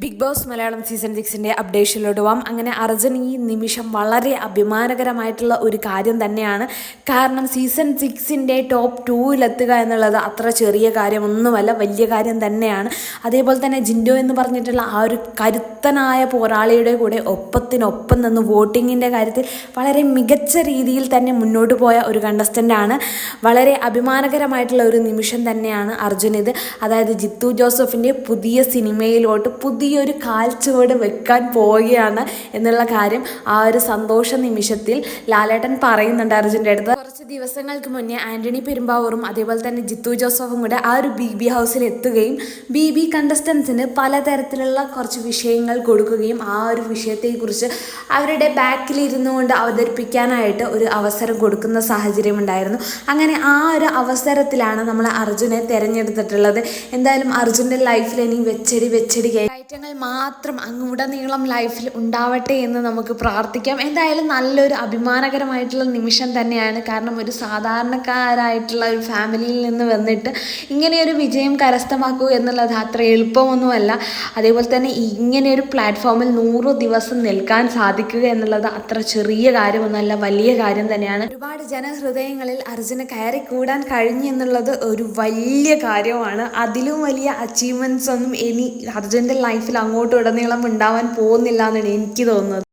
Big boss Malayalam season സിക്സിന്റെ അപ്ഡേഷനിലോട്ട് പോവാം. അങ്ങനെ അർജുൻ ഈ നിമിഷം വളരെ അഭിമാനകരമായിട്ടുള്ള ഒരു കാര്യം തന്നെയാണ്. കാരണം സീസൺ സിക്സിന്റെ ടോപ്പ് ടൂവിലെത്തുക എന്നുള്ളത് അത്ര ചെറിയ കാര്യമൊന്നുമല്ല വലിയ കാര്യം തന്നെയാണ്. അതേപോലെ തന്നെ ജിൻഡോ എന്ന് പറഞ്ഞിട്ടുള്ള ആ ഒരു കരുത്തനായ പോരാളിയുടെ കൂടെ ഒപ്പത്തിനൊപ്പം നിന്ന് വോട്ടിങ്ങിന്റെ കാര്യത്തിൽ വളരെ മികച്ച രീതിയിൽ തന്നെ മുന്നോട്ട് പോയ ഒരു കണ്ടസ്റ്റന്റാണ് വളരെ അഭിമാനകരമായിട്ടുള്ള ഒരു നിമിഷം തന്നെയാണ് അർജുൻ ഇത്. അതായത് ജിത്തു ജോസഫിന്റെ പുതിയ സിനിമയിലോട്ട് പുതിയൊരു കാൽച്ചുവട് വെക്കാൻ പോവുകയാണ് എന്നുള്ള കാര്യം ആ ഒരു സന്തോഷ നിമിഷത്തിൽ ലാലേട്ടൻ പറയുന്നുണ്ട് അർജുന്റെ അടുത്ത്. കുറച്ച് ദിവസങ്ങൾക്ക് മുന്നേ ആന്റണി പെരുമ്പാവൂറും അതേപോലെ തന്നെ ജിത്തു ജോസഫും കൂടെ ആ ഒരു ബി ബി ഹൗസിൽ എത്തുകയും ബി ബി കണ്ടസ്റ്റൻസിന് പലതരത്തിലുള്ള കുറച്ച് വിഷയങ്ങൾ കൊടുക്കുകയും ആ ഒരു വിഷയത്തെക്കുറിച്ച് അവരുടെ ബാക്കിൽ ഇരുന്നു കൊണ്ട് അവതരിപ്പിക്കാനായിട്ട് ഒരു അവസരം കൊടുക്കുന്ന സാഹചര്യം ഉണ്ടായിരുന്നു. അങ്ങനെ ആ ഒരു അവസരത്തിലാണ് നമ്മൾ അർജുനെ തിരഞ്ഞെടുത്തിട്ടുള്ളത്. എന്തായാലും അർജുന്റെ ലൈഫിൽ ഇനി വെച്ചടി വെച്ചടി കയറ്റങ്ങൾ മാത്രം അങ്ങുടനീളം ലൈഫിൽ ഉണ്ടാവട്ടെ എന്ന് നമുക്ക് പ്രാർത്ഥിക്കാം. എന്തായാലും നല്ലൊരു അഭിമാനകരമായിട്ടുള്ള നിമിഷം തന്നെയാണ്. കാരണം ഒരു സാധാരണക്കാരായിട്ടുള്ള ഒരു ഫാമിലിയിൽ നിന്ന് വന്നിട്ട് ഇങ്ങനെയൊരു വിജയം കരസ്ഥമാക്കുക എന്നുള്ളത് അത്ര എളുപ്പമൊന്നുമല്ല. അതേപോലെ തന്നെ ഇങ്ങനെയൊരു പ്ലാറ്റ്ഫോമിൽ നൂറ് ദിവസം നിൽക്കാൻ സാധിക്കുക എന്നുള്ളത് അത്ര ചെറിയ കാര്യമൊന്നുമല്ല വലിയ കാര്യം തന്നെയാണ്. ഒരുപാട് ജനഹൃദയങ്ങളിൽ അർജുന കയറി കൂടാൻ കഴിഞ്ഞു എന്നുള്ളത് ഒരു വലിയ കാര്യമാണ്. അതിലും വലിയ അച്ചീവ്മെന്റ്സ് ഒന്നും ഇനി അർജുന്റെ ലൈഫിൽ അങ്ങോട്ടും ഉടനീളം ഉണ്ടാവാൻ പോകുന്നില്ല എന്നാണ് എനിക്ക് തോന്നുന്നത്.